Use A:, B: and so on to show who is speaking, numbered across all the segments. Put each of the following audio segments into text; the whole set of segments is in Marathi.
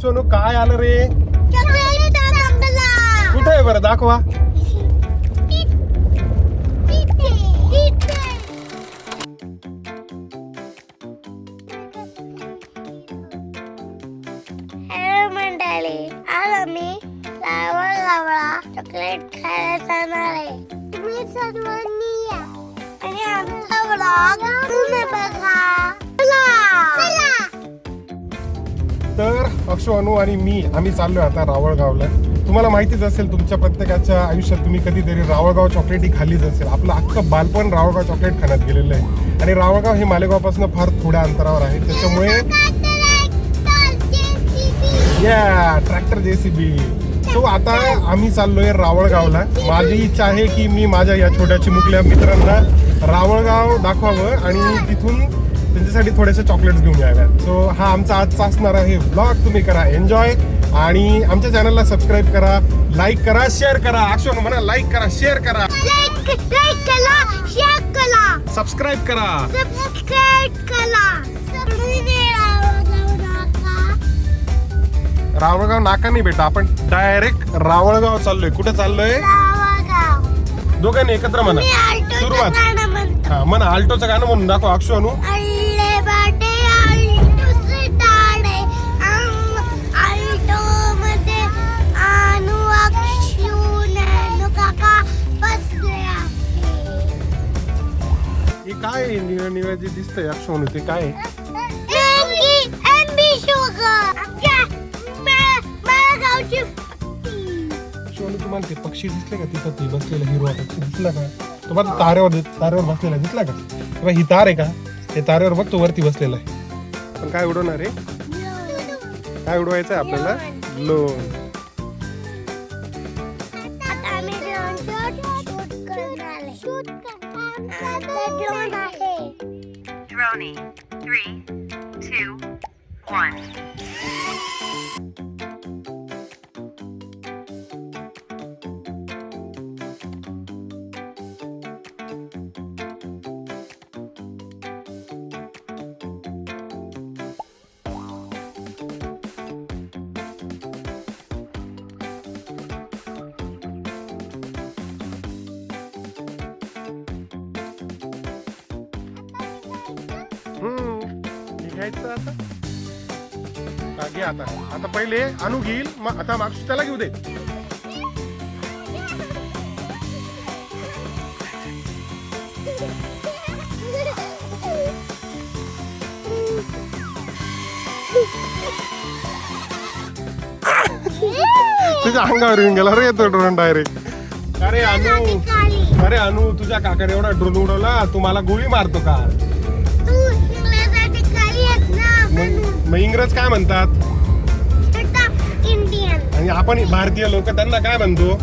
A: सोनू काय आलं रे? कुठे आहे बरं? दाखवा.
B: चॉकलेट खायला जाणार आहे. तुम्ही सर्वांनी या. आणि आमचा ब्लॉग तुम्ही बघा.
A: तर अक्षु अनु आणि मी आम्ही चाललोय आता रावळगावला. तुम्हाला माहितीच असेल तुमच्या प्रत्येकाच्या आयुष्यात तुम्ही कधीतरी रावळगाव चॉकलेट ही खाल्लीच असेल. आपलं अख्खं बालपण रावळगाव चॉकलेट खाण्यात गेलेलं आहे. आणि रावळगाव हे मालेगावपासून फार थोड्या अंतरावर आहे. त्याच्यामुळे या ट्रॅक्टर जेसीबी सो आता आम्ही चाललोय रावळगावला. माझी इच्छा आहे की मी माझ्या या छोट्या चिमुकल्या मित्रांना रावळगाव दाखवावं आणि तिथून त्यांच्यासाठी थोडेसे चॉकलेट्स घेऊन याव्यात. सो हा आमचा आजचा असणार आहे ब्लॉग तुम्ही करा एन्जॉय आणि आमच्या चॅनलला सबस्क्राईब करा लाईक करा शेअर करा. अक्षर म्हणा लाईक करा शेअर करा.
B: लाईक लाईक करा शेअर करा.
A: सबस्क्राईब करा. रावळगाव नाका नाही बेटा आपण डायरेक्ट रावळगाव चाललोय. कुठे चाललोय? दोघांनी एकत्र म्हणा. सुरुवात. हा म्हणा आल्टोचं गाणं म्हणून दाखव अक्षु अनु काय आहे? निळं निळं जे दिसतंय अक्षु अनु ते काय आहे? तुम्हाला ते पक्षी दिसले का तिथं? ते बसलेला हिरवा पक्षी दिसला का? तो बघ तारेवर तारेवर बसलेला दिसला का? बघ, ही तार आहे का? हे तारेवर बघ तो वरती बसलेला आहे. पण काय उडवणार आहे? काय उडवायचं आहे आपल्याला लोन.
B: आता आम्ही
C: Droney. Three, two, one.
A: घ्यायचं आता? घे आता. आता पहिले अनु घेईल मग आता मागच्या त्याला घेऊ दे तुझ्या अंगावर येऊन गेला रे तो ड्रोन डायरेक्ट अरे अनु. अरे अनु तुझ्या काकाने एवढा ड्रोन उडवला तू मला गोळी मारतो का मग इंग्रज काय म्हणतात?
B: इंडियन
A: आणि आपण भारतीय लोक त्यांना काय म्हणतो?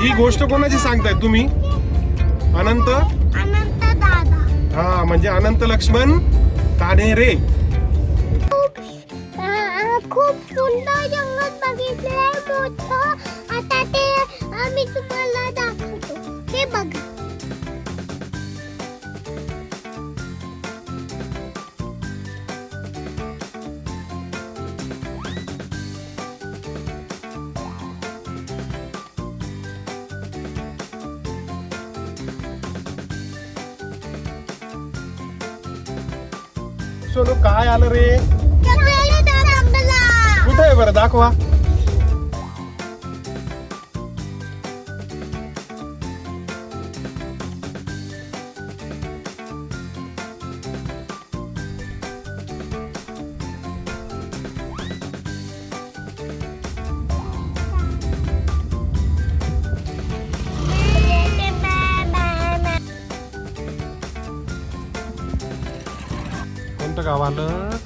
A: ही गोष्ट कोणाची सांगताय तुम्ही? अनंत?
B: अनंत दादा.
A: हा म्हणजे अनंत लक्ष्मण कान्हेरे
B: सुंदर जंगल बघितलं आहे मोठं. आता ते आम्ही तुम्हाला दाखवतो. हे बघा.
A: सोनू काय आलं रे? आहे बरं दाखवा कोणतं गाव आलं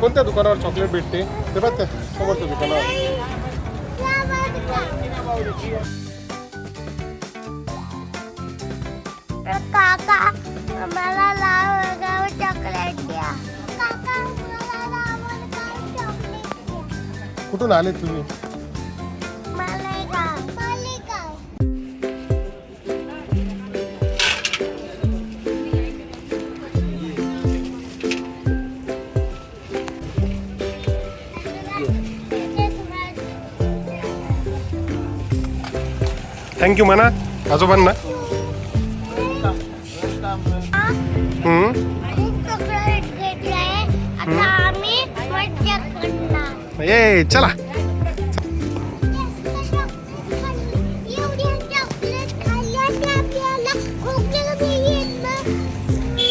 A: कोणत्या दुकानावर चॉकलेट भेटते? ते बघ त्या समोरच्या दुकानावर.
B: रावणगाव तर काका मला लावगाव चॉकलेट द्या. काका मला लावगाव चॉकलेट द्या.
A: कुठून आले तुम्ही? थँक्यू म्हणा आजोबांना ये चला.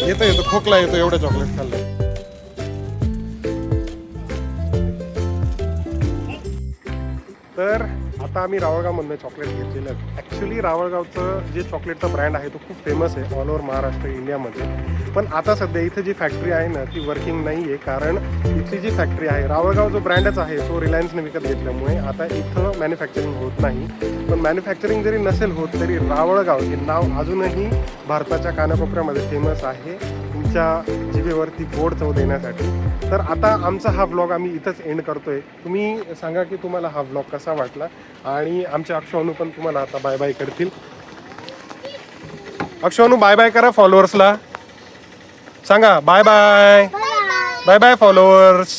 B: येतो
A: येतो खोकला येतो एवढं चॉकलेट खाल्लं आता आम्ही रावळगावमधनं चॉकलेट घेतलेलं आहे. ॲक्च्युली रावळगावचं जे चॉकलेटचा ब्रँड आहे तो खूप फेमस आहे ऑल ओव्हर महाराष्ट्र इंडियामध्ये. पण आता सध्या इथं जी फॅक्टरी आहे ना ती वर्किंग नाही आहे कारण इथली जी फॅक्टरी आहे रावळगाव जो ब्रँडच आहे तो रिलायन्सने विकत घेतल्यामुळे आता इथं मॅन्युफॅक्चरिंग होत नाही. पण मॅन्युफॅक्चरिंग जरी नसेल होत तरी रावळगाव हे नाव अजूनही भारताच्या कानाकोपऱ्यामध्ये फेमस आहे. तुमच्या जिभेवरती गोड चव देण्यासाठी. तर आता आमचा हा ब्लॉग आम्ही इथंच एंड करतोय. तुम्ही सांगा की तुम्हाला हा ब्लॉग कसा वाटला? आणि आमचे अक्षवानू पण तुम्हाला आता बाय बाय करतील. अक्षवानू बाय बाय करा फॉलोअर्सला सांगा bye bye
B: bye bye
A: bye bye followers